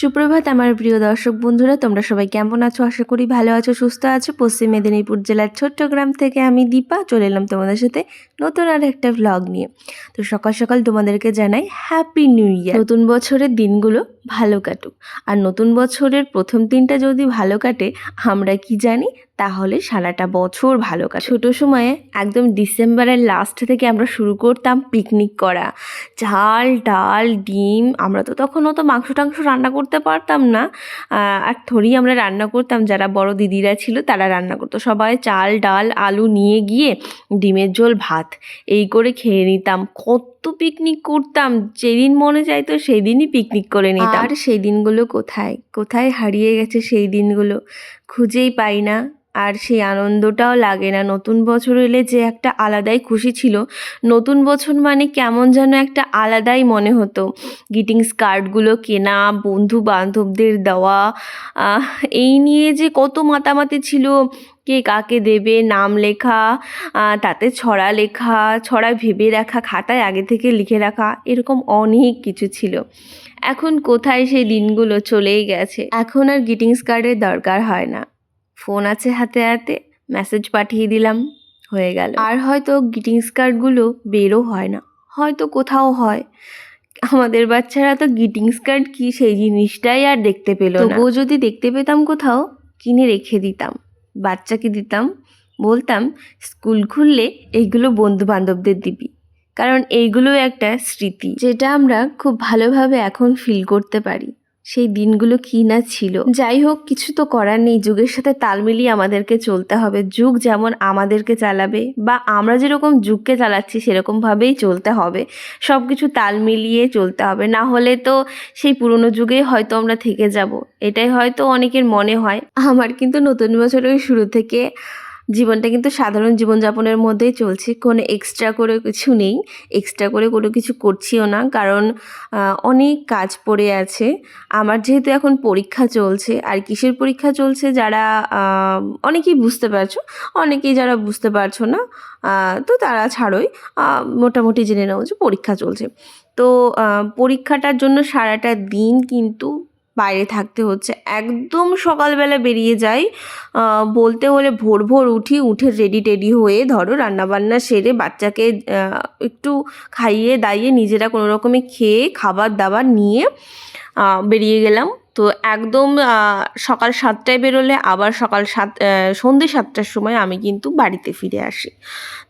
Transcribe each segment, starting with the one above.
সুপ্রভাত আমার প্রিয় দর্শক বন্ধুরা, তোমরা সবাই কেমন আছো? আশা করি ভালো আছো, সুস্থ আছো। পশ্চিম মেদিনীপুর জেলার ছোট্ট গ্রাম থেকে আমি দীপা চলে এলাম তোমাদের সাথে নতুন আর একটা ভ্লগ নিয়ে। তো সকাল সকাল তোমাদেরকে জানাই হ্যাপি নিউ ইয়ার নতুন বছরের দিনগুলো ভালো কাটুক। আর নতুন বছরের প্রথম দিনটা যদি ভালো কাটে, আমরা কি জানি তাহলে সারাটা বছর ভালো কাটে। ছোটো সময়ে একদম ডিসেম্বরের লাস্ট থেকে আমরা শুরু করতাম পিকনিক করা। ঝাল, ডাল, ডিম, আমরা তো তখন অত মাংস টাংস রান্না করতে পারতাম না। আর থরি আমরা রান্না করতাম, যারা বড় দিদিরা ছিল তারা রান্না করতো। সবাই চাল, ডাল, আলু নিয়ে গিয়ে ডিমের ঝোল, ভাত, এই করে খেয়ে নিতাম। কত পিকনিক করতাম। যেদিন মনে চাইতো সেই দিনই পিকনিক করে নিতাম। আর সেই দিনগুলো কোথায়? কোথায় হারিয়ে গেছে সেই দিনগুলো? খুঁজেই পাই না। আর সেই আনন্দটাও লাগে না। নতুন বছর এলে যে একটা আলাদাই খুশি ছিল। নতুন বছর মানে কেমন যেন একটা আলাদাই মনে হতো। গ্রিটিংস কার্ডগুলো কেনা বন্ধু বান্ধবদের দেওয়া এই নিয়ে যে কত মাতামাতি ছিল। কে কাকে দেবে, নাম লেখা তাতে ছড়া লেখা, ছড়া ভেবে রাখা, খাতায় আগে থেকে লিখে রাখা, এরকম অনেক কিছু ছিল। এখন কোথায় সেই দিনগুলো চলেই গেছে? এখন আর গ্রিটিংস কার্ডের দরকার হয় না। ফোন আছে হাতে হাতে মেসেজ পাঠিয়ে দিলাম, হয়ে গেল। আর হয়তো গ্রিটিংস কার্ডগুলো বেরও হয় না। হয়তো কোথাও হয়। আমাদের বাচ্চারা তো গ্রিটিংস কার্ড কি সেই জিনিসটাই আর দেখতে পেল তবুও যদি দেখতে পেতাম কোথাও, কিনে রেখে দিতাম। বাচ্চাকে দিতাম, বলতাম, স্কুল খুললে এইগুলো বন্ধু বান্ধবদের দিবি। কারণ এইগুলো একটা স্মৃতি, যেটা আমরা খুব ভালোভাবে এখন ফিল করতে পারি। সেই দিনগুলো কি না ছিল। যাই হোক, কিছু তো করার নেই। যুগের সাথে তাল মিলিয়ে আমাদেরকে চলতে হবে। যুগ যেমন আমাদেরকে চালাবে বা আমরা যেরকম যুগকে চালাচ্ছি, সেরকমভাবেই চলতে হবে। সব কিছু তাল মিলিয়ে চলতে হবে। না হলে তো সেই পুরনো যুগেই হয়তো আমরা থেকে যাব। এটাই হয়তো অনেকের মনে হয়। আমার কিন্তু নতুন বছরের শুরু থেকে জীবনটা কিন্তু সাধারণ জীবনযাপনের মধ্যেই চলছে। কোনো এক্সট্রা করে কিছু নেই। এক্সট্রা করে কোনো কিছু করছিও না। কারণ অনেক কাজ পড়ে আছে। আমার যেহেতু এখন পরীক্ষা চলছে। আর কিসের পরীক্ষা চলছে যারা অনেকেই বুঝতে পারছ, অনেকেই যারা বুঝতে পারছ না তো তারা ছাড়োই। মোটামুটি জেনে নাও যে পরীক্ষা চলছে। তো পরীক্ষাটার জন্য সারাটা দিন কিন্তু বাইরে থাকতে হচ্ছে। একদম সকালবেলা বেরিয়ে যাই বলতে হলে ভোর ভোর উঠি, উঠে রেডি টেডি হয়ে ধরো রান্নাবান্না সেরে বাচ্চাকে একটু খাইয়ে দাইয়ে নিজেরা কোনো রকমে খেয়ে খাবার দাবার নিয়ে বেরিয়ে গেলাম। তো একদম সকাল সাতটায় বেরোলে আবার সকাল সাত সন্ধ্যে সাতটার সময় আমি কিন্তু বাড়িতে ফিরে আসি।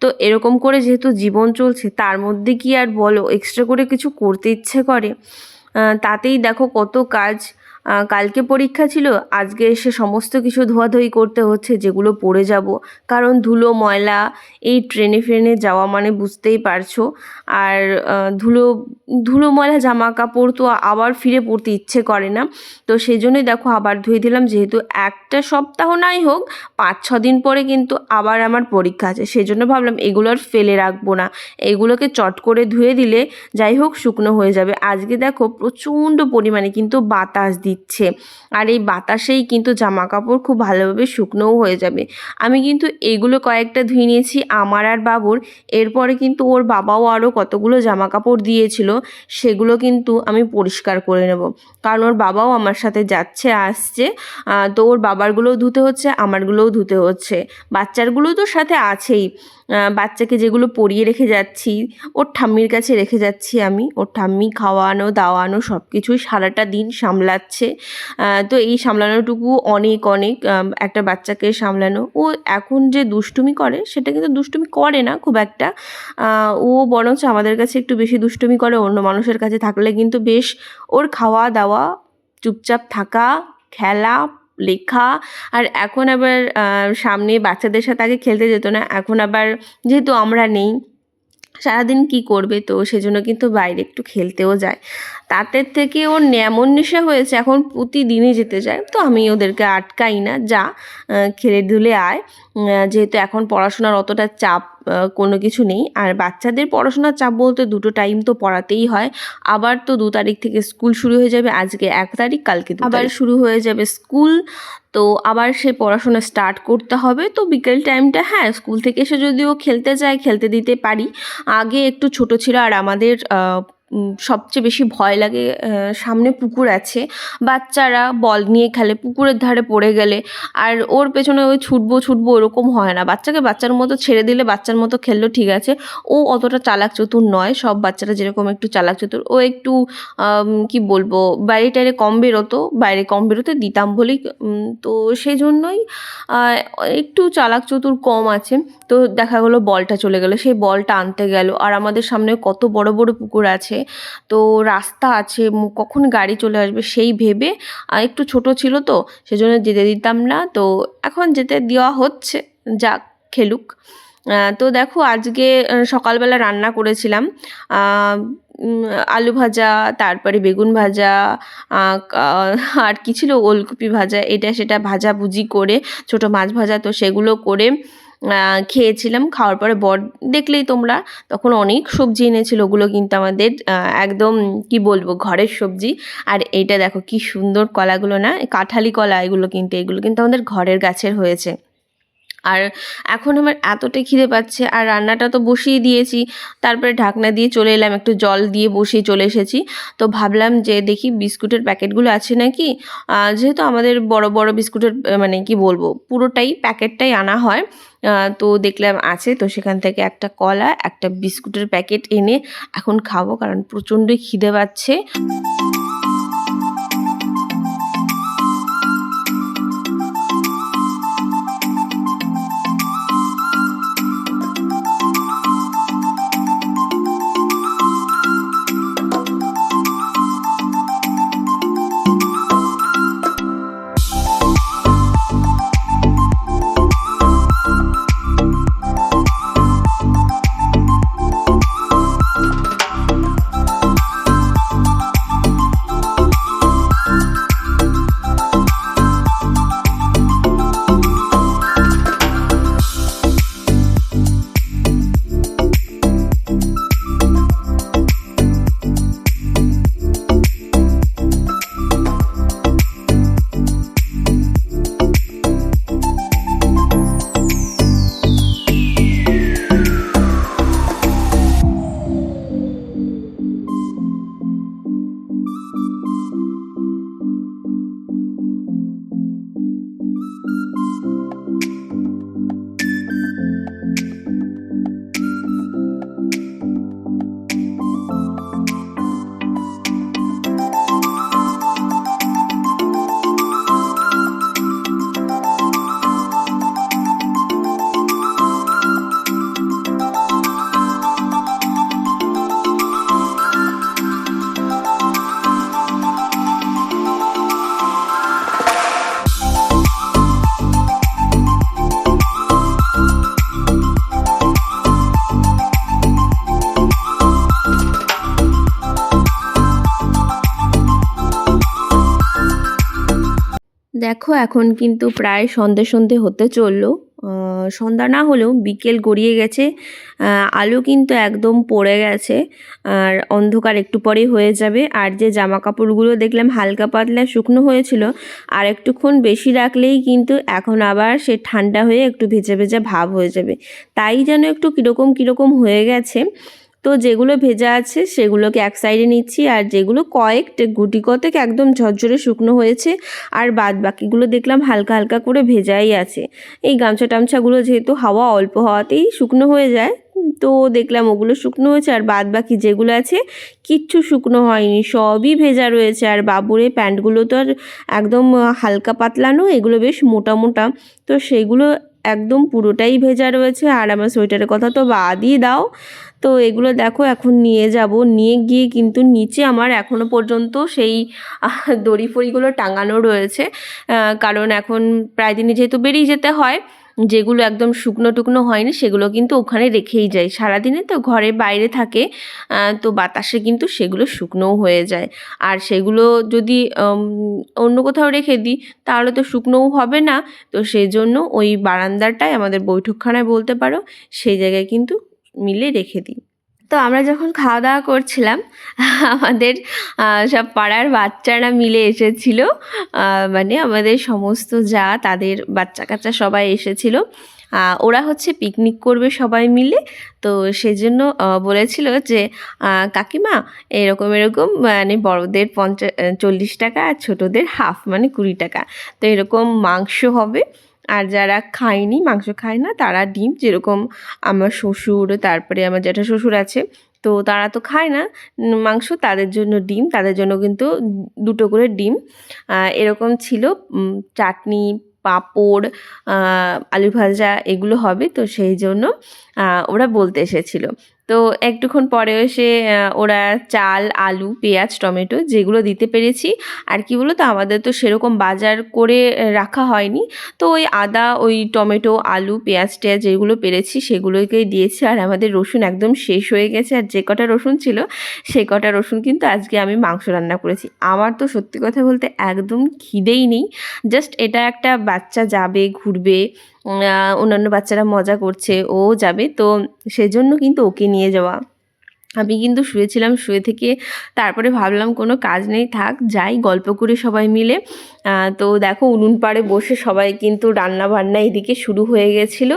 তো এরকম করে যেহেতু জীবন চলছে, তার মধ্যে কি আর বলো এক্সট্রা করে কিছু করতে ইচ্ছে করে। তাতেই দেখো কত কাজ কালকে পরীক্ষা ছিল, আজকে এসে সমস্ত কিছু ধোয়াধুয়ি করতে হচ্ছে, যেগুলো পড়ে যাব। কারণ ধুলো, ময়লা, এই ট্রেনে ফ্রেনে যাওয়া মানে বুঝতেই পারছ। আর ধুলো ধুলো, ময়লা জামা কাপড় তো আবার ফিরে পড়তে ইচ্ছে করে না। তো সেই জন্যই দেখো আবার ধুয়ে দিলাম, যেহেতু একটা সপ্তাহ নাই হোক, পাঁচ, ছ দিন পরে কিন্তু আবার আমার পরীক্ষা আছে। সেই জন্য ভাবলাম এগুলো আর ফেলে রাখব না। এগুলোকে চট করে ধুয়ে দিলে যাই হোক শুকনো হয়ে যাবে। আজকে দেখো প্রচণ্ড পরিমাণে কিন্তু বাতাস দিচ্ছে। আর এই বাতাসেই কিন্তু জামা কাপড় খুব ভালোভাবে শুকনোও হয়ে যাবে। আমি কিন্তু এগুলো কয়েকটা ধুয়ে নিয়েছি, আমার আর বাবুর। এরপরে কিন্তু ওর বাবাও আরও কতগুলো জামা কাপড় দিয়েছিল, সেগুলো কিন্তু আমি পরিষ্কার করে নেব। কারণ ওর বাবাও আমার সাথে যাচ্ছে, আসছে। তো ওর বাবারগুলোও ধুতে হচ্ছে, আমারগুলোও ধুতে হচ্ছে। বাচ্চারগুলো তো সাথে আছেই। বাচ্চাকে যেগুলো পরিয়ে রেখে যাচ্ছি, ওর ঠাম্মির কাছে রেখে যাচ্ছি আমি। ওর ঠাম্মি খাওয়ানো, দাওয়ানো সব কিছুই সারাটা দিন সামলাচ্ছে। তো এই সামলানোটুকু অনেক অনেক একটা বাচ্চাকে সামলানো। ও এখন যে দুষ্টুমি করে, সেটা কিন্তু দুষ্টুমি করে না খুব একটা। ও বরঞ্চ আমাদের কাছে একটু বেশি দুষ্টুমি করে, অন্য মানুষের কাছে থাকলে কিন্তু বেশ ওর খাওয়া দাওয়া চুপচাপ থাকা, খেলা লেখা। আর এখন আবার সামনে বাচ্চাদের সাথে আগে খেলতে যেত না, এখন আবার যেহেতু আমরা নেই সারাদিন কি করবে তো সেজন্য কিন্তু বাইরে একটু খেলতেও যায়। তাদের থেকে ওর এমন নেশা হয়েছে এখন প্রতিদিনই যেতে যায়। তো আমি ওদেরকে আটকাই না যা খেলে ধুলে আয়। যেহেতু এখন পড়াশোনার অতটা চাপ কোনো কিছু নেই। আর বাচ্চাদের পড়াশোনার চাপ বলতে দুটো টাইম তো পড়াতেই হয়। আবার তো দু তারিখ থেকে স্কুল শুরু হয়ে যাবে আজকে এক তারিখ কালকে আবার শুরু হয়ে যাবে স্কুল। তো আবার সে পড়াশোনা স্টার্ট করতে হবে। তো বিকেল টাইমটা হ্যাঁ স্কুল থেকে এসে যদিও খেলতে যায়, খেলতে দিতে পারি। আগে একটু ছোট ছিল আর আমাদের সবচেয়ে বেশি ভয় লাগে সামনে পুকুর আছে। বাচ্চারা বল নিয়ে খেলে, পুকুরের ধারে পড়ে গেলে। আর ওর পেছনে ওই ছুটবো ছুটবো ওরকম হয় না। বাচ্চাকে বাচ্চার মতো ছেড়ে দিলে বাচ্চার মতো খেললো, ঠিক আছে। ও অতটা চালাক চতুর নয়, সব বাচ্চারা যেরকম একটু চালাক চতুর। ও একটু কি বলব, বাইরে টাইরে কম বেরোতো, বাইরে কম বেরোতে দিতাম বলেই তো সেই জন্যই একটু চালাক চতুর কম আছে। তো দেখা গেলো বলটা চলে গেলো। সেই বলটা আনতে গেল। আর আমাদের সামনে কত বড় বড় পুকুর আছে। তো রাস্তা আছে কখন গাড়ি চলে আসবে সেই ভেবে একটু ছোট ছিল তো, সেজন্য যেতে দিতাম না। তো এখন যেতে দেওয়া হচ্ছে, যাক খেলুক। তো দেখো আজকে সকালবেলা রান্না করেছিলাম। আলু ভাজা, তারপরে বেগুন ভাজা আর কি ছিল? ওলকপি ভাজা, এটা সেটা ভাজাভুজি করে, ছোট মাছ ভাজা তো সেগুলো করে খেয়েছিলাম। খাওয়ার পরে বর দেখলেই তোমরা। তখন অনেক সবজি এনেছিল। ওগুলো কিন্তু আমাদের একদম কি বলব, ঘরের সবজি। আর এইটা দেখো কি সুন্দর কলাগুলো না, কাঁঠালি কলা এগুলো কিন্তু এগুলো কিন্তু আমাদের ঘরের গাছের হয়েছে। আর এখন আমার এতটাই খিদে পাচ্ছে আর রান্নাটা তো বসিয়ে দিয়েছি। তারপরে ঢাকনা দিয়ে চলে এলাম, একটু জল দিয়ে বসিয়ে চলে এসেছি। তো ভাবলাম যে দেখি বিস্কুটের প্যাকেটগুলো আছে নাকি? যেহেতু আমাদের বড় বড় বিস্কুটের মানে কি বলব, পুরোটাই প্যাকেটটাই আনা হয়। তো দেখলাম আছে, তো সেখান থেকে একটা কলা, একটা বিস্কুটের প্যাকেট এনে এখন খাব কারণ প্রচণ্ডই খিদে পাচ্ছে। দেখো, এখন কিন্তু প্রায় সন্ধে সন্ধে হতে চলল। সন্ধ্যা না হলেও বিকেল গড়িয়ে গেছে। আলো কিন্তু একদম পড়ে গেছে, আর অন্ধকার একটু পরেই হয়ে যাবে। আর যে জামা কাপড়গুলো দেখলাম হালকা পাতলা শুকনো হয়েছিল, আর একটুক্ষণ বেশি রাখলেই কিন্তু এখন আবার সে ঠান্ডা হয়ে একটু ভেজা ভেজা ভাব হয়ে যাবে। তাই যেন একটু কীরকম কীরকম হয়ে গেছে। তো যেগুলো ভেজা আছে সেগুলোকে এক সাইডে নিচ্ছি, আর যেগুলো কয়েক গুটি কতেক একদম ঝরঝরে শুকনো হয়েছে, আর বাদ বাকিগুলো দেখলাম হালকা হালকা করে ভেজাই আছে। এই গামছা টামছাগুলো যেহেতু হাওয়া অল্প হওয়াতেই শুকনো হয়ে যায়, তো দেখলাম ওগুলো শুকনো হয়েছে, আর বাদ বাকি যেগুলো আছে কিচ্ছু শুকনো হয়নি, সবই ভেজা রয়েছে। আর বাবুরে প্যান্টগুলো তো আর একদম হালকা পাতলানো, এগুলো বেশ মোটা মোটা, তো সেগুলো একদম পুরোটাই ভেজা রয়েছে। আর আমার সোয়েটারের কথা তো বাদই দাও। তো এগুলো দেখো, এখন নিয়ে যাব। নিয়ে গিয়ে কিন্তু নিচে আমার এখনও পর্যন্ত সেই দড়ি ফড়িগুলো টাঙানো রয়েছে। কারণ এখন প্রায় দিনই যেহেতু বেরিয়ে যেতে হয়, যেগুলো একদম শুকনো টুকনো হয়নি, সেগুলো কিন্তু ওখানে রেখেই যায় সারাদিনে তো ঘরে বাইরে থাকে তো বাতাসে কিন্তু সেগুলো শুকনোও হয়ে যায়। আর সেগুলো যদি অন্য কোথাও রেখে দিই, তাহলে তো শুকনোও হবে না। তো সেই জন্য ওই বারান্দাটায় আমাদের বৈঠকখানায় বলতে পারো, সেই জায়গায় কিন্তু মিলে রেখে দিই। তো আমরা যখন খাওয়া দাওয়া করছিলাম, আমাদের সব পাড়ার বাচ্চারা মিলে এসেছিল। মানে আমাদের সমস্ত যা তাদের বাচ্চা কাচ্চা সবাই এসেছিল। ওরা হচ্ছে পিকনিক করবে সবাই মিলে। তো সেজন্য বলেছিল যে কাকিমা, এরকম এরকম মানে বড়দের পঞ্চাশ চল্লিশ টাকা আর ছোটোদের হাফ মানে কুড়ি টাকা। তো এরকম মাংস হবে। আর যারা খায়নি, মাংস খায় না, তারা ডিম যেরকম আমার শ্বশুর, তারপরে আমার জ্যাঠা শ্বশুর আছে, তো তারা তো খায় না মাংস, তাদের জন্য ডিম, তাদের জন্য কিন্তু দুটো করে ডিম। এরকম ছিল চাটনি, পাঁপড় আলু ভাজা এগুলো হবে, তো সেই জন্য ওরা বলতে এসেছিল। তো একটুক্ষণ পরে এসে ওরা চাল, আলু, পেঁয়াজ, টমেটো যেগুলো দিতে পেরেছি। আর কি বলো তো আমাদের তো সেরকম বাজার করে রাখা হয়নি। তো ওই আদা, ওই টমেটো, আলু, পেঁয়াজ, টেয়াজ যেগুলো পেরেছি সেগুলোকেই দিয়েছি। আর আমাদের রসুন একদম শেষ হয়ে গেছে। আর যে কটা রসুন ছিল সেই কটা রসুন কিন্তু আজকে আমি মাংস রান্না করেছি। আমার তো সত্যি কথা বলতে একদম খিদেই নেই। জাস্ট এটা একটা বাচ্চা যাবে, ঘুরবে অন্যান্য বাচ্চারা মজা করছে ও যাবে তো সেজন্য কিন্তু ওকে নিয়ে যাওয়া। আমি কিন্তু শুয়েছিলাম, শুয়ে থেকে তারপরে ভাবলাম কোনো কাজ নেই, থাক, যাই, গল্প করে সবাই মিলে। তো দেখো উনুন পাড়ে বসে সবাই কিন্তু রান্না বান্না এদিকে শুরু হয়ে গেছিল।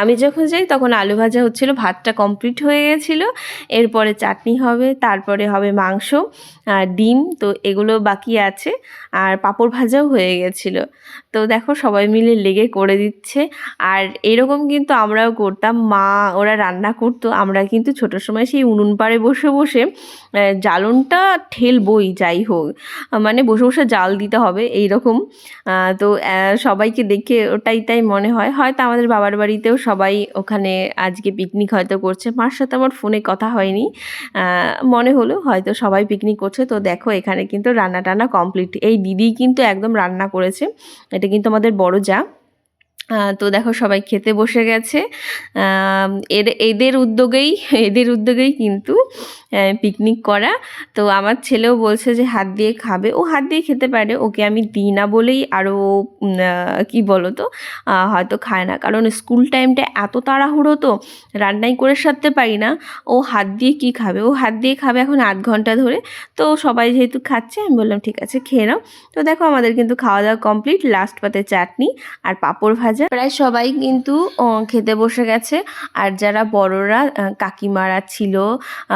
আমি যখন যাই তখন আলু ভাজা হচ্ছিল, ভাতটা কমপ্লিট হয়ে গেছিল। এরপরে চাটনি হবে, তারপরে হবে মাংস ডিম, তো এগুলো বাকি আছে আর পাঁপড় ভাজাও হয়ে গেছিল। তো দেখো সবাই মিলে লেগে করে দিচ্ছে আর এরকম কিন্তু আমরাও করতাম। মা ওরা রান্না করতো, আমরা কিন্তু ছোটোর সময় সেই উনুন পাড়ে বসে বসে জ্বালনটা ঠেলবই, যাই হোক। মানে বসে বসে জাল দিতে হবে এই রকম তো সবাইকে দেখে ওটাই তাই মনে হয়। হয়তো আমাদের বাবার বাড়িতেও সবাই ওখানে আজকে পিকনিক হয়তো করছে। মার সাথে আমার ফোনে কথা হয়নি। মনে হলো হয়তো সবাই পিকনিক করছে। তো দেখো, এখানে কিন্তু রান্না টান্না কমপ্লিট এই দিদি কিন্তু একদম রান্না করেছে। এটা কিন্তু আমাদের বড় যা। তো দেখো সবাই খেতে বসে গেছে। এর এদের উদ্যোগেই এদের উদ্যোগেই কিন্তু পিকনিক করা। তো আমার ছেলেও বলছে যে হাত দিয়ে খাবে। ও হাত দিয়ে খেতে পারে। ওকে আমি দিই না বলেই আরও কি বলো তো হয়তো খায় না। কারণ স্কুল টাইমটা এত তাড়াহুড়ো তো রান্নাই করে সারতে পারি না। ও হাত দিয়ে কি খাবে? ও হাত দিয়ে খাবে এখন আধ ঘণ্টা ধরে। তো সবাই যেহেতু খাচ্ছে আমি বললাম ঠিক আছে খেয়ে নাও। তো দেখো আমাদের কিন্তু খাওয়া দাওয়া কমপ্লিট লাস্ট পাতে চাটনি আর পাঁপড় ভাজা। প্রায় সবাই কিন্তু খেতে বসে গেছে। আর যারা বড়রা কাকিমারা ছিল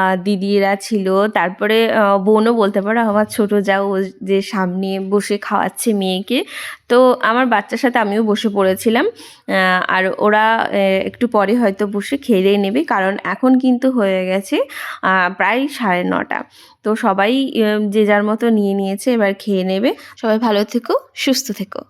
আহ, দিদিরা ছিল। তারপরে বোনও বলতে পারো, আমার ছোট ও যে সামনে বসে খাওয়াচ্ছে মেয়েকে। তো আমার বাচ্চার সাথে আমিও বসে পড়েছিলাম। আর ওরা একটু পরে হয়তো বসে খেয়ে নেবে, কারণ এখন কিন্তু হয়ে গেছে প্রায় সাড়ে নটা। তো সবাই যে যার মতো নিয়ে নিয়েছে, এবার খেয়ে নেবে। সবাই ভালো থেকো, সুস্থ থেকো।